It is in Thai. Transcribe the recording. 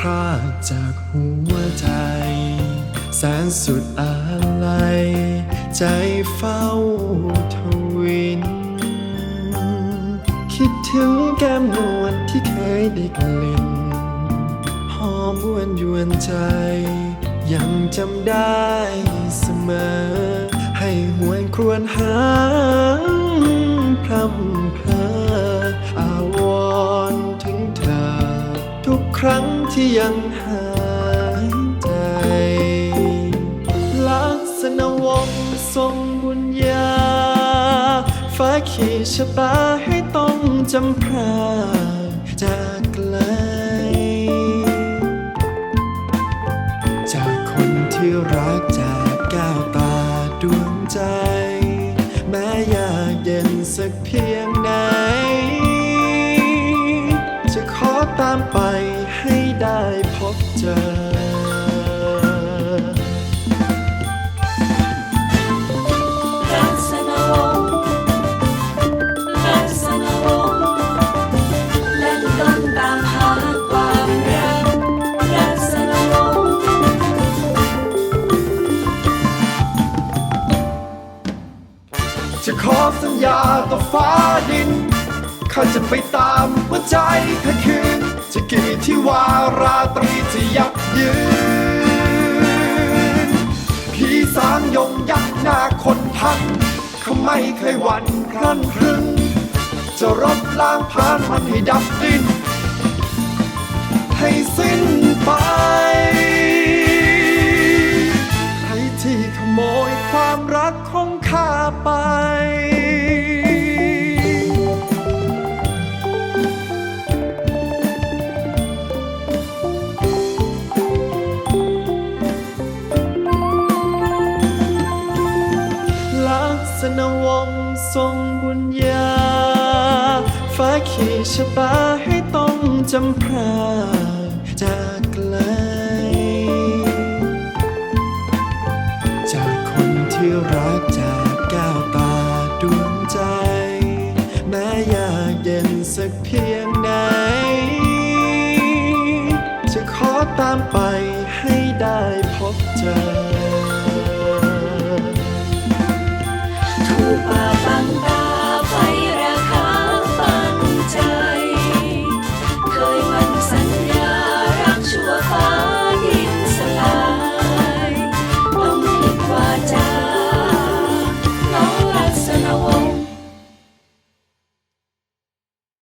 พลาดจากหัวใจ แสนสุดอาลัย ใจเฝ้าทวิน คิดถึงแก้มนวลที่เคยได้กลิ่นหอมอ้วนยวนใจ ยังจำได้เสมอ ให้หวนครวนหา ที่ยังหายใจ ลักษณะวงทรงบุญญาฟ้าขีชะตาให้ต้องจำพรากจากไกลจาก จะขอสัญญาต่อฟ้าดิน ข้าจะไปตามหัวใจเธอคืน จะกี่ที่วาราตรีจะยับยืนพี่สางยงยักษ์หน้าคนพันเขาไม่เคยหวั่นพลันพรึงจะรบล้างผ่านมันให้ดับดิน ให้สิ้นไป ลักษณะวงทรงบุญญา ฟ้าขีชะตาให้ต้องจำพรากจากไกล จากคนที่รักจากแก้วตาดวงใจ แม้ยากเย็นสักเพียงไหน จะขอตามไปให้ได้